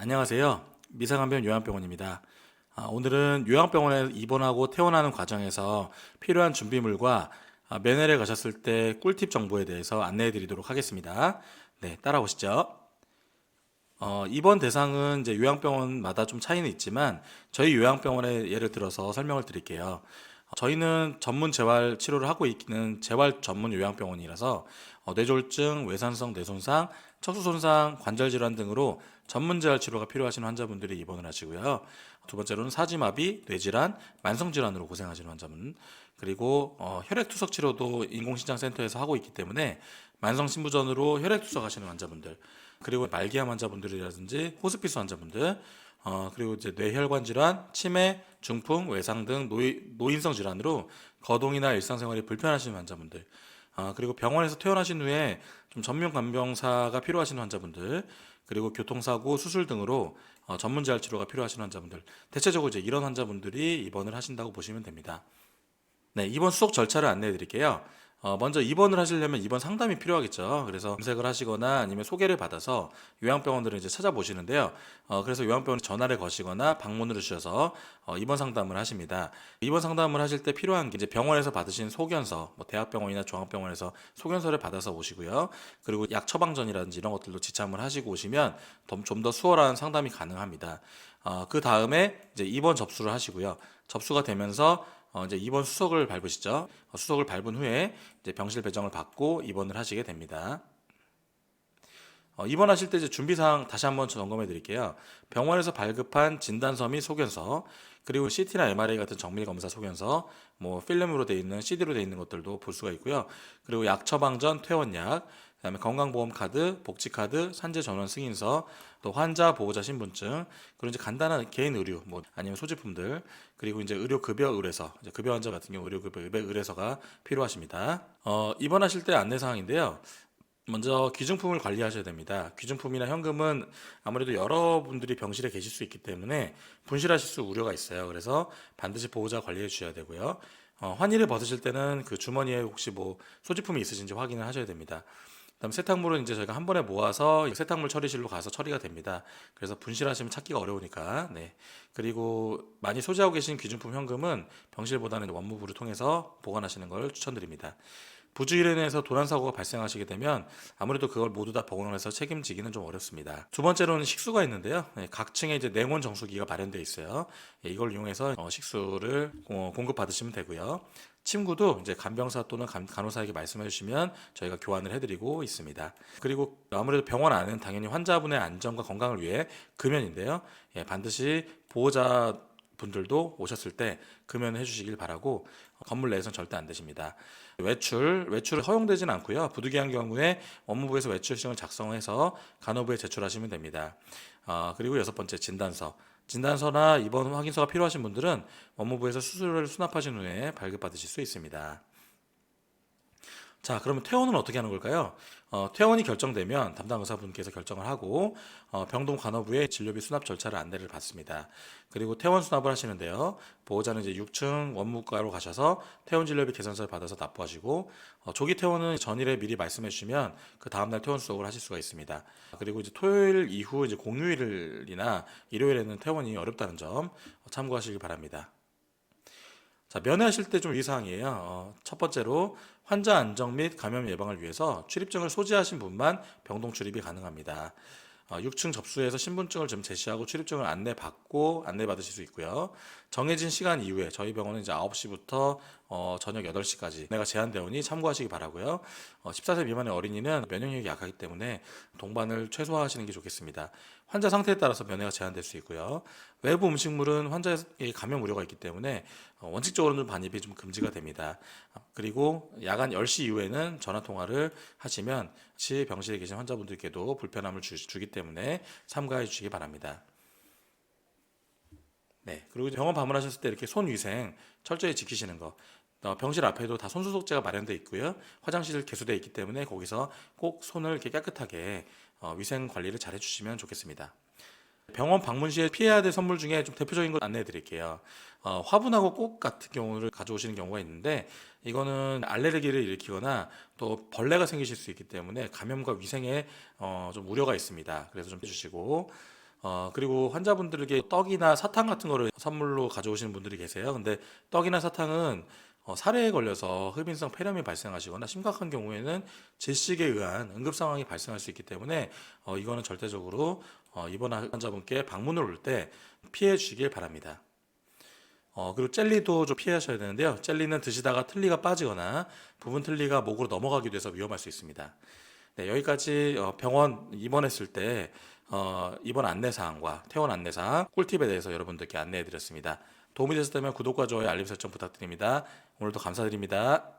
안녕하세요. 미상암병 요양병원입니다. 아, 오늘은 요양병원에 입원하고 퇴원하는 과정에서 필요한 준비물과 아, 면회를 가셨을 때 꿀팁 정보에 대해서 안내해 드리도록 하겠습니다. 네, 따라오시죠. 어, 입원 대상은 이제 요양병원마다 좀 차이는 있지만 저희 요양병원의 예를 들어서 설명을 드릴게요. 어, 저희는 전문 재활 치료를 하고 있는 재활 전문 요양병원이라서 어, 뇌졸중, 외산성 뇌손상, 척수 손상, 관절 질환 등으로 전문 재활 치료가 필요하신 환자분들이 입원을 하시고요. 두 번째로는 사지마비, 뇌질환, 만성 질환으로 고생하시는 환자분, 그리고 어, 혈액 투석 치료도 인공신장센터에서 하고 있기 때문에 만성 신부전으로 혈액 투석하시는 환자분들, 그리고 말기암 환자분들이라든지 호스피스 환자분들, 어, 그리고 이제 뇌혈관 질환, 치매, 중풍, 외상 등 노이, 노인성 질환으로 거동이나 일상생활이 불편하신 환자분들, 어, 그리고 병원에서 퇴원하신 후에 좀 전문 간병사가 필요하신 환자분들, 그리고 교통사고, 수술 등으로 어, 전문 재활 치료가 필요하신 환자분들, 대체적으로 이제 이런 환자분들이 입원을 하신다고 보시면 됩니다. 네, 입원 수속 절차를 안내해 드릴게요. 어, 먼저 입원을 하시려면 입원 상담이 필요하겠죠. 그래서 검색을 하시거나 아니면 소개를 받아서 요양병원들을 이제 찾아보시는데요. 어, 그래서 요양병원 전화를 거시거나 방문을 주셔서 어, 입원 상담을 하십니다. 입원 상담을 하실 때 필요한 게 이제 병원에서 받으신 소견서, 뭐 대학병원이나 종합병원에서 소견서를 받아서 오시고요. 그리고 약 처방전이라든지 이런 것들도 지참을 하시고 오시면 좀 더 수월한 상담이 가능합니다. 어, 그 다음에 이제 입원 접수를 하시고요. 접수가 되면서 어, 이제 입원 수속을 밟으시죠. 어, 수속을 밟은 후에 이제 병실 배정을 받고 입원을 하시게 됩니다. 어, 입원하실 때 이제 준비 사항 다시 한번 점검해 드릴게요. 병원에서 발급한 진단서 및 소견서, 그리고 CT나 MRI 같은 정밀 검사 소견서, 뭐 필름으로 돼 있는 CD로 돼 있는 것들도 볼 수가 있고요. 그리고 약 처방 전, 퇴원약, 그다음에 건강보험 카드, 복지 카드, 산재 전원 승인서, 또 환자 보호자 신분증, 그리고 이제 간단한 개인 의료, 뭐 아니면 소지품들, 그리고 이제 의료 급여 의뢰서, 이제 급여 환자 같은 경우 의료 급여 의뢰서가 필요하십니다. 어, 입원하실 때 안내 사항인데요. 먼저 귀중품을 관리하셔야 됩니다. 귀중품이나 현금은 아무래도 여러분들이 병실에 계실 수 있기 때문에 분실하실 수 우려가 있어요. 그래서 반드시 보호자 관리해 주셔야 되고요. 어, 환의를 벗으실 때는 그 주머니에 혹시 뭐 소지품이 있으신지 확인을 하셔야 됩니다. 그다음 세탁물은 이제 저희가 한 번에 모아서 세탁물 처리실로 가서 처리가 됩니다. 그래서 분실하시면 찾기가 어려우니까. 네. 그리고 많이 소지하고 계신 귀중품 현금은 병실보다는 원무부를 통해서 보관하시는 걸 추천드립니다. 부주의로 인해서 도난 사고가 발생하시게 되면 아무래도 그걸 모두 다 복원해서 책임지기는 좀 어렵습니다. 두 번째로는 식수가 있는데요. 네, 각 층에 이제 냉온 정수기가 마련되어 있어요. 예, 이걸 이용해서 어, 식수를 어, 공급 받으시면 되고요. 침구도 이제 간병사 또는 간, 간호사에게 말씀해 주시면 저희가 교환을 해드리고 있습니다. 그리고 아무래도 병원 안은 당연히 환자분의 안전과 건강을 위해 금연인데요. 예, 반드시 보호자 분들도 오셨을 때 금연을 해주시길 바라고 건물 내에서는 절대 안 되십니다. 외출, 외출은 허용되지는 않고요. 부득이한 경우에 업무부에서 외출증을 작성해서 간호부에 제출하시면 됩니다. 아, 그리고 여섯 번째 진단서. 진단서나 입원 확인서가 필요하신 분들은 업무부에서 수술을 수납하신 후에 발급받으실 수 있습니다. 자, 그러면 퇴원은 어떻게 하는 걸까요? 어, 퇴원이 결정되면 담당 의사분께서 결정을 하고 어, 병동 간호부에 진료비 수납 절차를 안내를 받습니다. 그리고 퇴원 수납을 하시는데요. 보호자는 이제 6층 원무과로 가셔서 퇴원 진료비 계산서를 받아서 납부하시고 어, 조기 퇴원은 전일에 미리 말씀해 주시면 그 다음 날 퇴원 수속을 하실 수가 있습니다. 그리고 이제 토요일 이후 이제 공휴일이나 일요일에는 퇴원이 어렵다는 점 참고하시기 바랍니다. 자, 면회하실 때좀 유의사항이에요. 어, 첫 번째로 환자 안정 및 감염 예방을 위해서 출입증을 소지하신 분만 병동 출입이 가능합니다. 어, 6층 접수해서 신분증을 좀 제시하고 출입증을 안내받고 안내받으실 수 있고요. 정해진 시간 이후에 저희 병원은 이제 9시부터 어, 저녁 8시까지 내가 제한되오니 참고하시기 바라고요. 어, 14세 미만의 어린이는 면역력이 약하기 때문에 동반을 최소화하시는 게 좋겠습니다. 환자 상태에 따라서 면회가 제한될 수 있고요. 외부 음식물은 환자의 감염 우려가 있기 때문에 어, 원칙적으로는 반입이 좀 금지가 됩니다. 아, 그리고 야간 10시 이후에는 전화 통화를 하시면 시 병실에 계신 환자분들께도 불편함을 주, 주기 때문에 참가해 주시기 바랍니다. 네. 그리고 병원 방문하셨을 때 이렇게 손 위생 철저히 지키시는 거. 어, 병실 앞에도 다 손소독제가 마련되어 있고요. 화장실 개수되어 있기 때문에 거기서 꼭 손을 이렇게 깨끗하게 어, 위생 관리를 잘 해주시면 좋겠습니다. 병원 방문 시에 피해야 될 선물 중에 좀 대표적인 걸 안내해 드릴게요. 어, 화분하고 꽃 같은 경우를 가져오시는 경우가 있는데 이거는 알레르기를 일으키거나 또 벌레가 생기실 수 있기 때문에 감염과 위생에 어, 좀 우려가 있습니다. 그래서 좀 해주시고 어, 그리고 환자분들에게 떡이나 사탕 같은 거를 선물로 가져오시는 분들이 계세요. 근데 떡이나 사탕은 어, 사례에 걸려서 흡인성 폐렴이 발생하시거나 심각한 경우에는 질식에 의한 응급 상황이 발생할 수 있기 때문에 어, 이거는 절대적으로 어, 입원한 환자분께 방문을 올 때 피해 주시길 바랍니다. 어, 그리고 젤리도 좀 피하셔야 되는데요. 젤리는 드시다가 틀니가 빠지거나 부분 틀니가 목으로 넘어가기도 해서 위험할 수 있습니다. 네, 여기까지 어, 병원 입원했을 때 어, 입원 안내 사항과 퇴원 안내 사항, 꿀팁에 대해서 여러분들께 안내해 드렸습니다. 도움이 되셨다면 구독과 좋아요, 알림 설정 부탁드립니다. 오늘도 감사드립니다.